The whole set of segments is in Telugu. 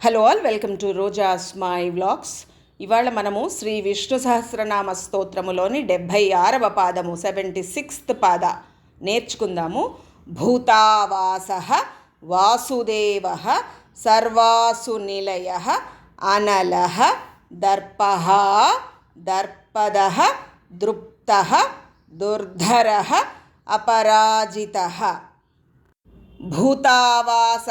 Hello all welcome to Roja's my vlogs ఇవాళ మనము శ్రీ విష్ణు సహస్రనామ స్తోత్రములోని డెబ్భై ఆరవ పాదము సెవెంటీ సిక్స్త్ పాద నేర్చుకుందాము. భూతావాస వాసుదేవ సర్వాసు నిలయ అనల దర్ప దర్పద దృప్త దుర్ధర అపరాజిత. భూతావాస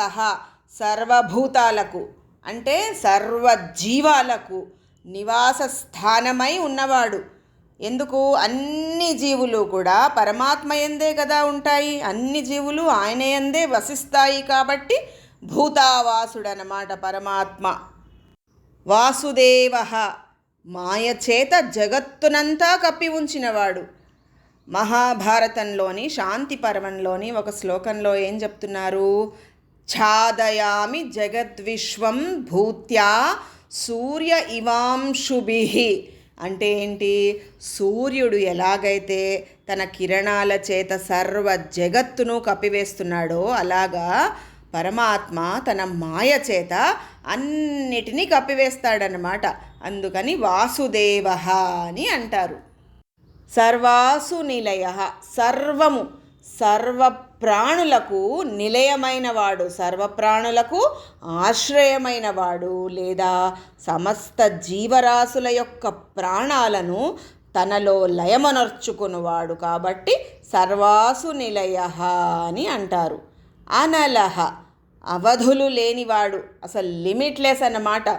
సర్వభూతాలకు అంటే సర్వజీవాలకు నివాస స్థానమై ఉన్నవాడు. ఎందుకు? అన్ని జీవులు కూడా పరమాత్మ ఎందే కదా ఉంటాయి. అన్ని జీవులు ఆయన ఎందే వసిస్తాయి కాబట్టి భూతావాసుడనమాట పరమాత్మ. వాసుదేవ మాయ చేత జగత్తునంతా కప్పి ఉంచినవాడు. మహాభారతంలోని శాంతి పర్వంలోని ఒక శ్లోకంలో ఏం చెప్తున్నారు? ఛాదయామి జగద్విశ్వం భూత్యా సూర్య ఇవాంశుభి. అంటే ఏంటి? సూర్యుడు ఎలాగైతే తన కిరణాల చేత సర్వ జగత్తును కప్పివేస్తున్నాడో అలాగా పరమాత్మ తన మాయ చేత అన్నిటినీ కప్పివేస్తాడనమాట అందుకని వాసుదేవ అని అంటారు. సర్వాసు నిలయ సర్వము. సర్వ ప్రాణులకు నిలయమైనవాడు సర్వప్రాణులకు ఆశ్రయమైనవాడు లేదా సమస్త జీవరాశుల యొక్క ప్రాణాలను తనలో లయమనర్చుకునివాడు కాబట్టి సర్వాసు నిలయ అని అంటారు. అనలహ అవధులు లేనివాడు అసలు లిమిట్లెస్ అన్నమాట.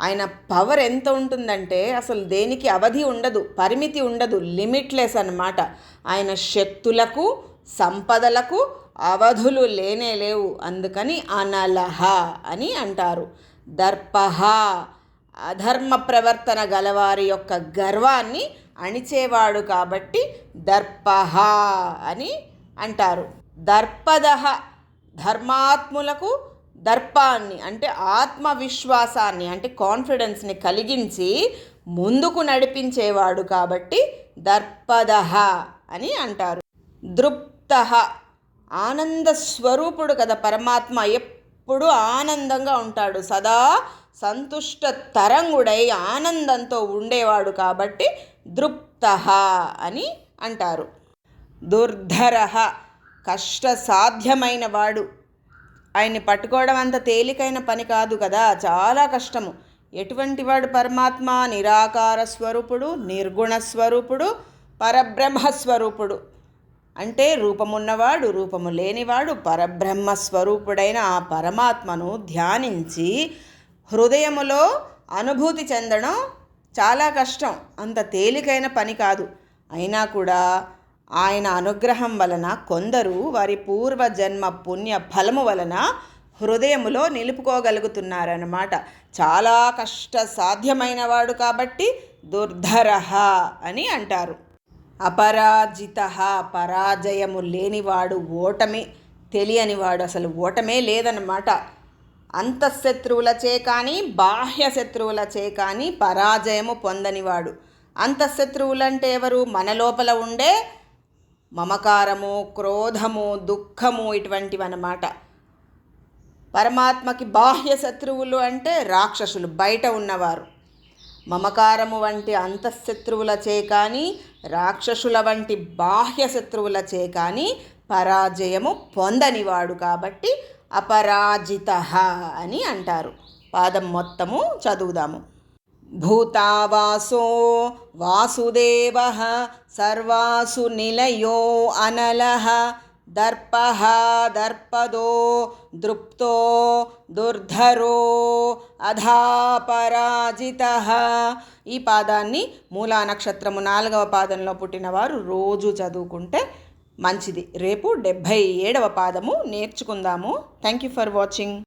ఆయన పవర్ ఎంత ఉంటుందంటే అసలు దేనికి అవధి ఉండదు పరిమితి ఉండదు లిమిట్లెస్ అన్నమాట. ఆయన శక్తులకు సంపదలకు అవధులు లేనే లేవు. అందుకని అనలహ అని అంటారు. దర్పహ అధర్మ ప్రవర్తన గలవారి యొక్క గర్వాన్ని అణిచేవాడు కాబట్టి దర్పహ అని అంటారు. దర్పదహ ధర్మాత్ములకు దర్పాన్ని అంటే ఆత్మవిశ్వాసాన్ని అంటే కాన్ఫిడెన్స్ని కలిగించి ముందుకు నడిపించేవాడు కాబట్టి దర్పదహ అని అంటారు. దృప్ ముక్త ఆనంద స్వరూపుడు కదా పరమాత్మ. ఎప్పుడు ఆనందంగా ఉంటాడు. సదా సంతుష్ట తరంగుడై ఆనందంతో ఉండేవాడు కాబట్టి దృప్త అని అంటారు. దుర్ధర కష్టసాధ్యమైన వాడు. ఆయన్ని పట్టుకోవడం అంత తేలికైన పని కాదు కదా. చాలా కష్టము. ఎటువంటి వాడు పరమాత్మ? నిరాకార స్వరూపుడు నిర్గుణ స్వరూపుడు పరబ్రహ్మ స్వరూపుడు. అంటే రూపమున్నవాడు రూపము లేనివాడు పరబ్రహ్మ స్వరూపుడైన ఆ పరమాత్మను ధ్యానించి హృదయములో అనుభూతి చెందడం చాలా కష్టం. అంత తేలికైన పని కాదు. అయినా కూడా ఆయన అనుగ్రహం వలన కొందరు వారి పూర్వజన్మ పుణ్య ఫలము వలన హృదయములో నిలుపుకోగలుగుతున్నారన్నమాట. చాలా కష్ట సాధ్యమైన వాడు కాబట్టి దుర్ధరహ అని అంటారు. అపరాజిత పరాజయము లేనివాడు ఓటమి తెలియనివాడు అసలు ఓటమే లేదన్నమాట. అంతఃశత్రువులచే కానీ బాహ్య శత్రువులచే కానీ పరాజయము పొందనివాడు. అంతఃశత్రువులంటే ఎవరు? మన లోపల ఉండే మమకారము క్రోధము దుఃఖము ఇటువంటివి అన్నమాట పరమాత్మకి బాహ్య శత్రువులు అంటే రాక్షసులు బయట ఉన్నవారు. మమకారము వంటి అంతఃశత్రువులచే కానీ రాక్షసుల వంటి బాహ్య శత్రువులచే కానీ పరాజయము పొందనివాడు కాబట్టి అపరాజిత అని అంటారు. పాదం మొత్తము చదువుదాము. భూతావాసో వాసుదేవ సర్వాసు నిలయో అనలహ దర్పహ దర్పదో దృప్తో దుర్ధరో అధాపరాజిత. ఈ పాదాన్ని మూలా నక్షత్రము నాలుగవ పాదంలో పుట్టినవారు రోజు చదువుకుంటే మంచిది. రేపు డెబ్భై ఏడవ పాదము నేర్చుకుందాము. Thank you for watching